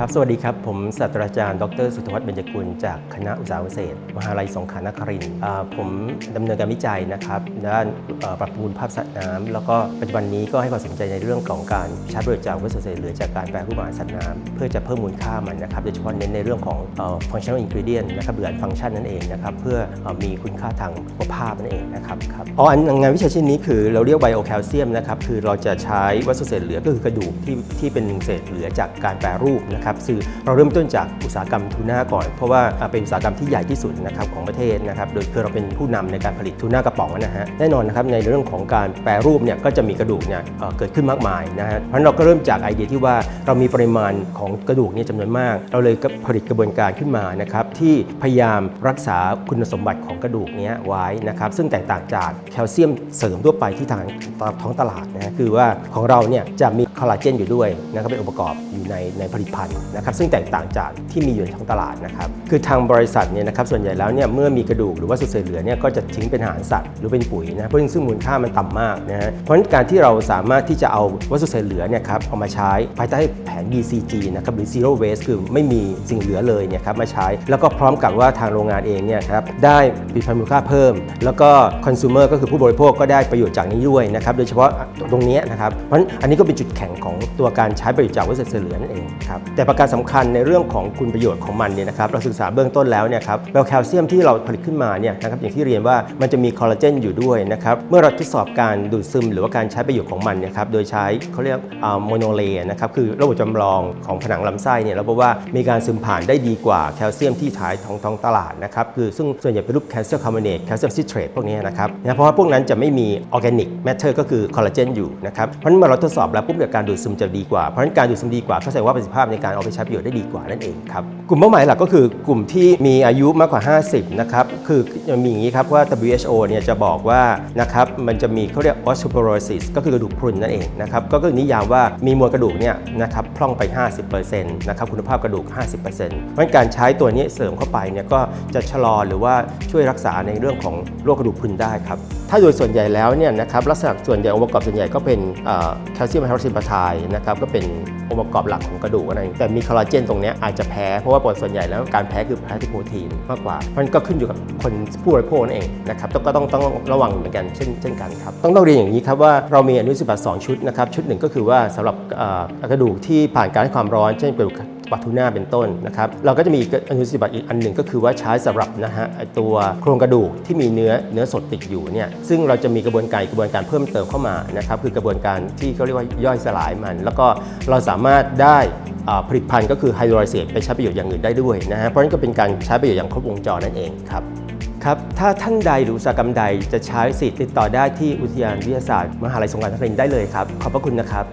ครับ สวัสดีครับ ผมศาสตราจารย์ ดร สุทธวัฒน์เบญจกุล จากคณะอุตสาหเกษตร มหาลัยสงขลานครินทร์ผมดำเนินการวิจัยนะครับ ด้านปรับปรุงภาพสัตว์น้ำแล้วก็ปัจจุบันนี้ก็ให้ความสนใจในเรื่องของการใช้ประโยชน์จากวัสดุเศษเหลือจากการแปรรูปอาหารสัตว์น้ำเพื่อจะเพิ่มมูลค่ามันนะครับ โดยเฉพาะเน้นในเรื่องของ functional ingredient นะครับหรืออันฟังก์ชันนั่นเองนะครับ เพื่อเอ่อมีคุณค่าทางสุขภาพนั่นเองนะครับครับอ๋ออันงานวิจัยชิ้นนี้คือเราเรียกไบโอแคลเซียมนะครับ คือเราจะใช้วัสดุเศษเหลือก็คือกระดูกที่ที่เป็นเศษเหลือจากการแปรรูปนะครับคือเราเริ่มต้นจากอุตสาหกรรมทูน่าก่อน เพราะว่าเป็นอุตสาหกรรมที่ใหญ่ที่สุดนะครับของประเทศนะครับโดยคือเราเป็นผู้นำในการผลิตทูน่ากระป๋องนะฮะแน่นอนนะครับในเรื่องของการแปรรูปเนี่ยก็จะมีกระดูกเนี่ยเกิดขึ้นมากมายนะฮะเพราะงั้นเราก็เริ่มจากไอเดียที่ว่าเรามีปริมาณของกระดูกเนี่ยจำนวนมาก เราเลยผลิตกระบวนการขึ้นมานะครับที่พยายามรักษาคุณสมบัติของกระดูกเนี้ยไว้นะครับซึ่งแตกต่างจากแคลเซียมเสริมทั่วไปที่ทางท้องตลาดนะฮะคือว่าของเราเนี่ยจะมีคอลลาเจนอยู่ด้วยนะครับเป็นองค์ประกอบอยู่ในในผลิตภัณฑ์นะครับซึ่งแตกต่างจากที่มีอยู่ในท้องตลาดนะครับคือทางบริษัทเนี่ยนะครับส่วนใหญ่แล้วเนี่ยเมื่อมีกระดูกหรือว่าสุดเศษเหลือเนี่ยก็จะทิ้งเป็นอาหารสัตว์หรือเป็นปุ๋ยนะเพราะซึ่งมูลค่ามันต่ำมากนะฮะเพราะฉะนั้นการที่เราสามารถที่จะเอาวัสดุเศษเหลือเนี่ยครับเอามาใช้ภายใต้แผน BCG นะครับหรือ Zero Waste คือไม่มีสิ่งเหลือเลยเนี่ยครับมาใช้ แล้วก็พร้อมกับว่าทางโรงงานเองเนี่ยครับได้ผลิตภัณฑ์มูลค่าเพิ่ม แล้วก็ consumer ก็คือผู้บริโภคก็ได้ประโยชน์จากนี้ด้วยนะครับโดยเฉพาะตรงนี้นะครับเพราะอันนี้ก็เป็นจุดแข็งของตัวการใช้ประโยชน์จากวัสดุเศษเหลือนั่นเองครับแต่ประการสำคัญในเรื่องของคุณประโยชน์ของมันเนี่ยนะครับเราศึกษาเบื้องต้นแล้วเนี่ยครับแล้วแคลเซียมที่เราผลิตขึ้นมาเนี่ยนะครับอย่างที่เรียนว่ามันจะมีคอลลาเจนอยู่ด้วยนะครับเมื่อเราทดสอบการดูดซึม หรือว่าการใช้ประโยชน์ของมันเนี่ยครับโดยใช้เขาเรียกโมโนเลนะครับคือระบบจำลองของผนังลำไส้เนี่ยเราพบว่ามีการซึมผ่านได้ดีกว่าแคลเซียมที่ถ่ายท้องท้องตลาดนะครับคือซึ่งส่วนใหญ่เป็นรูปแคลเซียมคาร์บอเนตแคลเซียมซิเทรตพวกนี้นะครับนะเพราะว่าพวกนั้นจะไม่มีออร์แกนิกแมทเทอร์ก็คือคอลลาเจนอยู่นะครับเพราะฉะนั้นเมื่อเราทดสอบแล้วปุ๊บเนี่ยการดูดซึมจะดีกว่าเพราะฉะนั้นการดูดซึมดีกว่าก็แสดงว่าประสิทธิภาพในการเอาไปใช้ประโยชน์ได้ดีกว่านั่นเองครับกลุ่มเป้าหมายหลักก็คือกลุ่มที่มีอายุมากกว่า 50 นะครับ คือมีอย่างนี้ครับว่า WHO เนี่ยจะบอกว่านะครับมันจะมีเขาเรียก osteoporosis ก็คือกระดูกพรุนนั่นเองนะครับก็คือนิยามว่ามีมวลกระดูกเนี่ยนะครับพร่องไป 50%นะครับคุณภาพกระดูก 50%เพราะฉะนั้นการใช้ตัวนี้เสริมเข้าไปเนี่ยก็จะชะลอหรือว่าช่วยรักษาในเรื่องของโรคกระดูกพรุนได้ครับถ้าโดยส่วนใหญ่แล้วเนี่ยนะครับลักษณะส่วนใหญ่องค์ประกอบส่วนใหญ่ก็เป็นแคลเซียมไฮดรอกซิปาไทด์นะครับก็เป็นองค์ประกอบหลักของกระดูกอะไรแต่มีคอลลาเจนตรงนี้อาจจะแพ้เพราะว่าปกติส่วนใหญ่แล้วการแพ้คือแพ้ที่โปรตีนมากกว่ามันก็ขึ้นอยู่กับคนผู้บริโภคนั่นเองนะครับก็ต้องต้องระวังเหมือนกันเช่นเช่นกันครับต้องต้องเรียนอย่างนี้ครับว่าเรามีอนุสิบัตสองชุดนะครับชุดหนึ่งก็คือว่าสำหรับกระดูกที่ผ่านการให้ความร้อนเช่นกระดูก ปลาทูน่าเป็นต้นนะครับเราก็จะมีอนุสิบัตอีกอันหนึ่งก็คือว่าใช้สำหรับนะฮะตัวโครงกระดูกที่มีเนื้อเนื้อสดติดอยู่เนี่ยซึ่งเราจะมีกระบวนการกระบวนการเพิ่มเติมเข้ามานะครับคือกระบวนการที่เขาเรียกว่าย่อยสลายมัน แล้วก็เราสามารถได้ผลิตภัณฑ์ก็คือไฮโดรไลเซตไปใช้ประโยชน์อย่างอื่นได้ด้วยนะฮะเพราะฉะนั้นก็เป็นการใช้ประโยชน์อย่างครบวงจรนั่นเองครับครับถ้าท่านใดหรืออุตสาหกรรมใดจะใช้สิทธิ์ติดต่อได้ที่อุทยานวิทยาศาสตร์ มหาลัยสงขลานครินทร์ได้เลยครับ ขอบพระคุณนะครับ